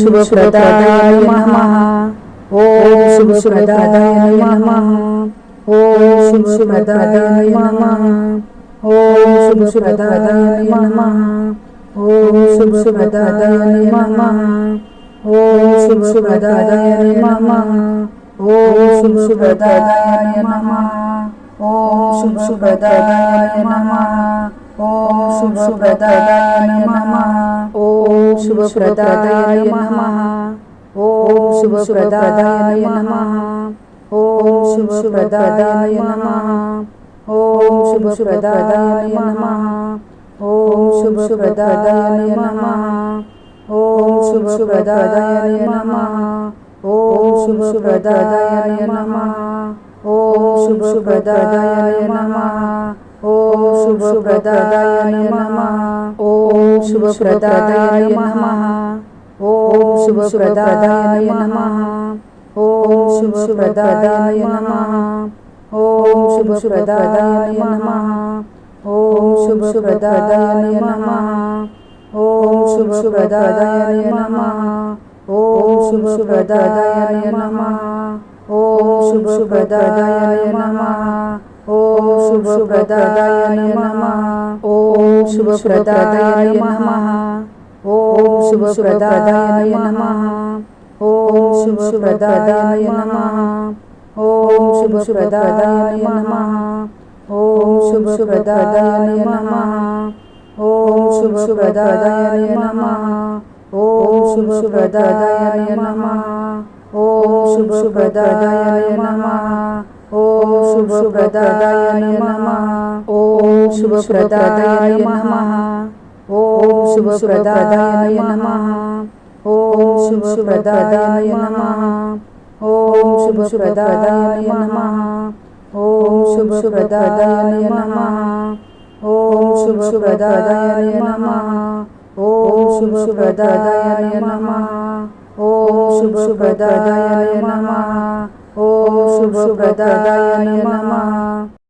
शुभप्रदाय नमः ॐ शुभप्रदाय नमः ॐ शुभप्रदाय नमः ॐ शुभप्रदाय नमः ॐ शुभप्रदाय नमः ॐ शुभप्रदाय नमः ॐ शुभप्रदाय नमः ॐ शुभप्रदाय नमः ॐ शुभप्रदाय नमः। ॐ शुभप्रदाय नमः। ॐ शुभप्रदाय नमः। ॐ शुभप्रदाय नमः। ॐ शुभप्रदाय नमः। ॐ शुभप्रदाय नमः। ॐ शुभप्रदाय नमः। ॐ शुभप्रदाय नमः। ॐ शुभप्रदाय नमः। शुभप्रदाय नमः। ॐ शुभप्रदाय नमः। ॐ शुभप्रदाय नमः। ॐ शुभप्रदाय नमः। ॐ शुभप्रदाय नमः। ॐ शुभप्रदाय नमः। ॐ शुभप्रदाय नमः। ॐ शुभप्रदाय नमः। ॐ शुभप्रदाय नमः। शुभप्रदाय नमः ॐ शुभप्रदाय नमः ॐ शुभप्रदाय नमः ॐ शुभप्रदाय नमः ॐ शुभप्रदाय नमः ॐ शुभप्रदाय नमः ॐ शुभप्रदाय नमः ॐ शुभप्रदाय नमः ॐ शुभप्रदाय नमः ॐ शुभप्रदाय नमः। ॐ शुभप्रदाय नमः। ॐ शुभप्रदाय नमः। ॐ शुभप्रदाय नमः। ॐ शुभप्रदाय नमः। ॐ शुभप्रदाय नमः। ॐ शुभप्रदाय नमः। ॐ शुभप्रदाय नमः। ॐ शुभप्रदाय नमः। શુભ પ્રદાય નમઃ